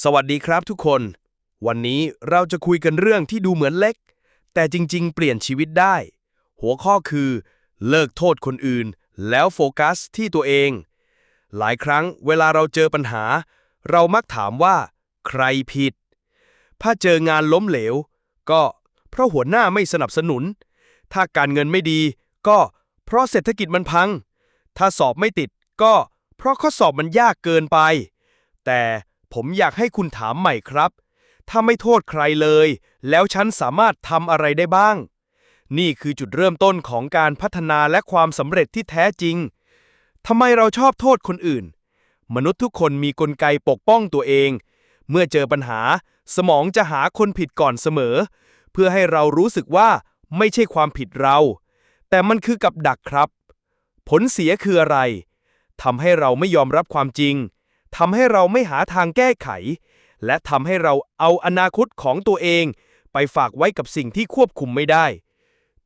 สวัสดีครับทุกคน วันนี้เราจะคุยกันเรื่องที่ดูเหมือนเล็ก แต่จริงๆ เปลี่ยนชีวิตได้ หัวข้อคือ เลิกโทษคนอื่น แล้วโฟกัสที่ตัวเอง หลายครั้งเวลาเราเจอปัญหา เรามักถามว่า ใครผิด ถ้าเจองานล้มเหลว ก็เพราะหัวหน้าไม่สนับสนุน ถ้าการเงินไม่ดี ก็เพราะเศรษฐกิจมันพัง ถ้าสอบไม่ติดก็เพราะข้อสอบมันยากเกินไป แต่ ผมอยากให้คุณถามใหม่ครับ ถ้าไม่โทษใครเลย แล้วฉันสามารถทำอะไรได้บ้าง นี่คือจุดเริ่มต้นของการพัฒนาและความสำเร็จที่แท้จริงทำไมเราชอบโทษคนอื่น มนุษย์ทุกคนมีกลไกปกป้องตัวเอง เมื่อเจอปัญหา สมองจะหาคนผิดก่อนเสมอ เพื่อให้เรารู้สึกว่าไม่ใช่ความผิดเรา แต่มันคือกับดักครับ ผลเสียคืออะไรทำให้เราไม่ยอมรับความจริง ทำให้เราไม่หาทางแก้ไข และทำให้เราเอาอนาคตของตัวเอง ไปฝากไว้กับสิ่งที่ควบคุมไม่ได้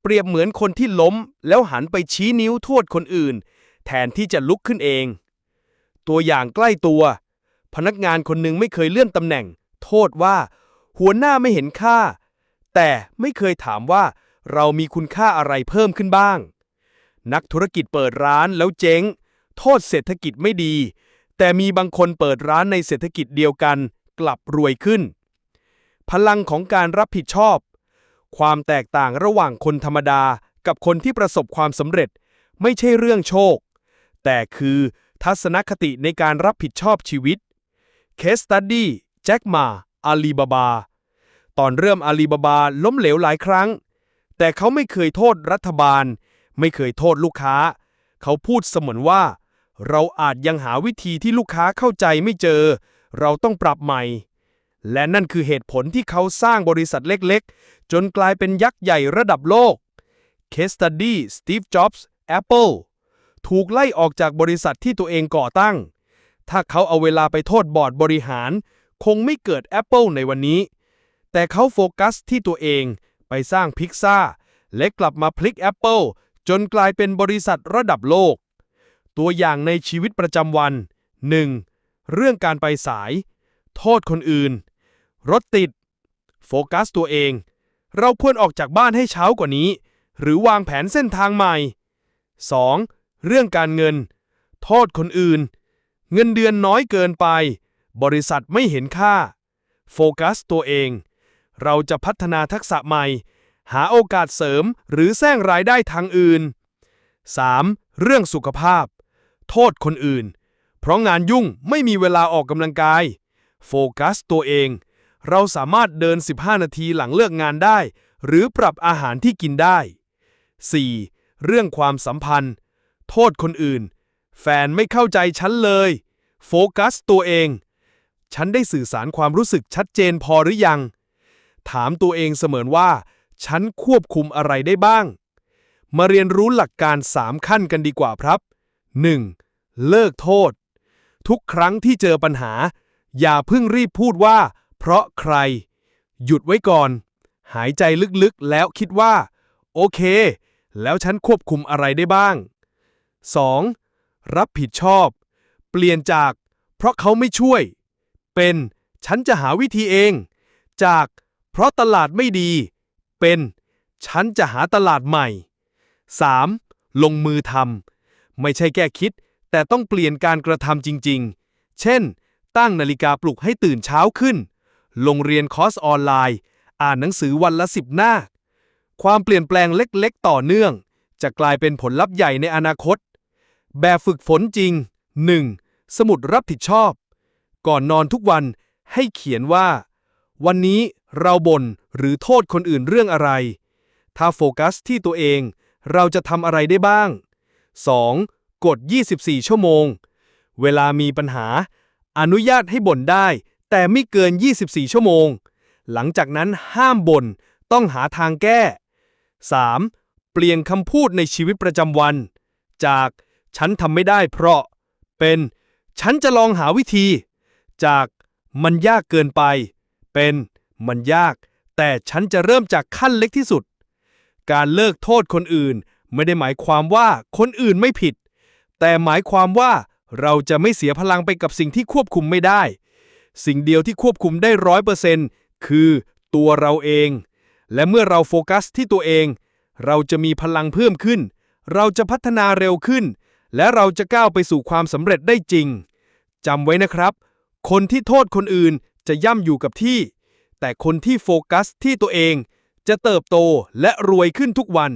เปรียบเหมือนคนที่ล้มแล้วหันไปชี้นิ้วโทษคนอื่น แทนที่จะลุกขึ้นเอง ตัวอย่างใกล้ตัว พนักงานคนหนึ่งไม่เคยเลื่อนตำแหน่ง โทษว่า หัวหน้าไม่เห็นค่า แต่ไม่เคยถามว่า เรามีคุณค่าอะไรเพิ่มขึ้นบ้าง นักธุรกิจเปิดร้านแล้วเจ๊ง โทษเศรษฐกิจไม่ดี แต่มีบางคนเปิดร้านในเศรษฐกิจเดียวกัน กลับรวยขึ้น พลังของการรับผิดชอบ ความแตกต่างระหว่างคนธรรมดากับคนที่ประสบความสำเร็จ ไม่ใช่เรื่องโชค แต่คือทัศนคติในการรับผิดชอบชีวิต Case Study แจ็คมาอาลีบาบา ตอนเริ่มอาลีบาบาล้มเหลวหลายครั้ง แต่เขาไม่เคยโทษรัฐบาล ไม่เคยโทษลูกค้า เขาพูดเสมือนว่า เราอาจยังหาวิธีที่ลูกค้าเข้าใจไม่เจอ เราต้องปรับใหม่ และนั่นคือเหตุผลที่เขาสร้างบริษัทเล็กๆ จนกลายเป็นยักษ์ใหญ่ระดับโลก Case Study Steve Jobs Apple ถูกไล่ออกจากบริษัทที่ตัวเองก่อตั้ง ถ้าเขาเอาเวลาไปโทษบอร์ดบริหาร คงไม่เกิด Apple ในวันนี้ แต่เขาโฟกัสที่ตัวเองไปสร้างพิกซ่าและกลับมาพลิก Apple จนกลายเป็นบริษัทระดับโลก ตัวอย่างในชีวิตประจำวัน 1. เรื่องการไปสาย โทษคนอื่น รถติด โฟกัสตัวเอง เราควรออกจากบ้านให้เช้ากว่านี้ หรือวางแผนเส้นทางใหม่ 2. เรื่องการเงิน โทษคนอื่น เงินเดือนน้อยเกินไป บริษัทไม่เห็นค่า โฟกัสตัวเอง เราจะพัฒนาทักษะใหม่ หาโอกาสเสริมหรือแสร้งรายได้ทางอื่น 3. เรื่องสุขภาพ โทษคนอื่น เพราะงานยุ่งไม่มีเวลาออกกำลังกาย โฟกัสตัวเอง เราสามารถเดิน 15 นาทีหลังเลิกงานได้ หรือปรับอาหารที่กินได้ 4. เรื่องความสัมพันธ์ โทษคนอื่น แฟนไม่เข้าใจฉันเลย โฟกัสตัวเอง ฉันได้สื่อสารความรู้สึกชัดเจนพอหรือยัง ถามตัวเองเสมือนว่า ฉันควบคุมอะไรได้บ้าง มาเรียนรู้หลักการ 3 ขั้นกันดีกว่าครับ 1. เลิกโทษ ทุกครั้งที่เจอปัญหา อย่าเพิ่งรีบพูดว่า เพราะใคร หยุดไว้ก่อน หายใจลึกๆแล้วคิดว่า โอเค แล้วฉันควบคุมอะไรได้บ้าง 2. รับผิดชอบ เปลี่ยนจาก เพราะเขาไม่ช่วย เป็น ฉันจะหาวิธีเอง จาก เพราะตลาดไม่ดี เป็น ฉันจะหาตลาดใหม่ 3. ลงมือทำ ไม่ใช่แก้คิด แต่ต้องเปลี่ยนการกระทำจริง ๆ เช่น ตั้งนาฬิกาปลุกให้ตื่นเช้าขึ้น ลงเรียนคอร์สออนไลน์ อ่านหนังสือวันละสิบหน้า ความเปลี่ยนแปลงเล็กๆ ต่อเนื่อง จะกลายเป็นผลลัพธ์ใหญ่ในอนาคต แบบฝึกฝนจริง 1. สมุดรับผิดชอบ ก่อนนอนทุกวันให้เขียนว่า วันนี้เราบ่นหรือโทษคนอื่นเรื่องอะไร ถ้าโฟกัสที่ตัวเอง เราจะทำอะไรได้บ้าง 2. กด 24 ชั่วโมง เวลามีปัญหา อนุญาตให้บ่นได้ แต่ไม่เกิน 24 ชั่วโมง หลังจากนั้นห้ามบ่น ต้องหาทางแก้ 3. เปลี่ยนคำพูดในชีวิตประจำวัน จาก ฉันทำไม่ได้เพราะ เป็น ฉันจะลองหาวิธี จาก มันยากเกินไป เป็น มันยาก แต่ฉันจะเริ่มจากขั้นเล็กที่สุด การเลิกโทษคนอื่น ไม่ได้หมายความว่าคนอื่นไม่ผิด แต่หมายความว่าเราจะไม่เสียพลังไปกับสิ่งที่ควบคุมไม่ได้ สิ่งเดียวที่ควบคุมได้ร้อยเปอร์เซ็นต์คือตัวเราเอง และเมื่อเราโฟกัสที่ตัวเอง เราจะมีพลังเพิ่มขึ้น เราจะพัฒนาเร็วขึ้น และเราจะก้าวไปสู่ความสำเร็จได้จริงจำไว้นะครับ คนที่โทษคนอื่นจะย่ำอยู่กับที่ แต่คนที่โฟกัสที่ตัวเอง จะเติบโตและรวยขึ้นทุกวัน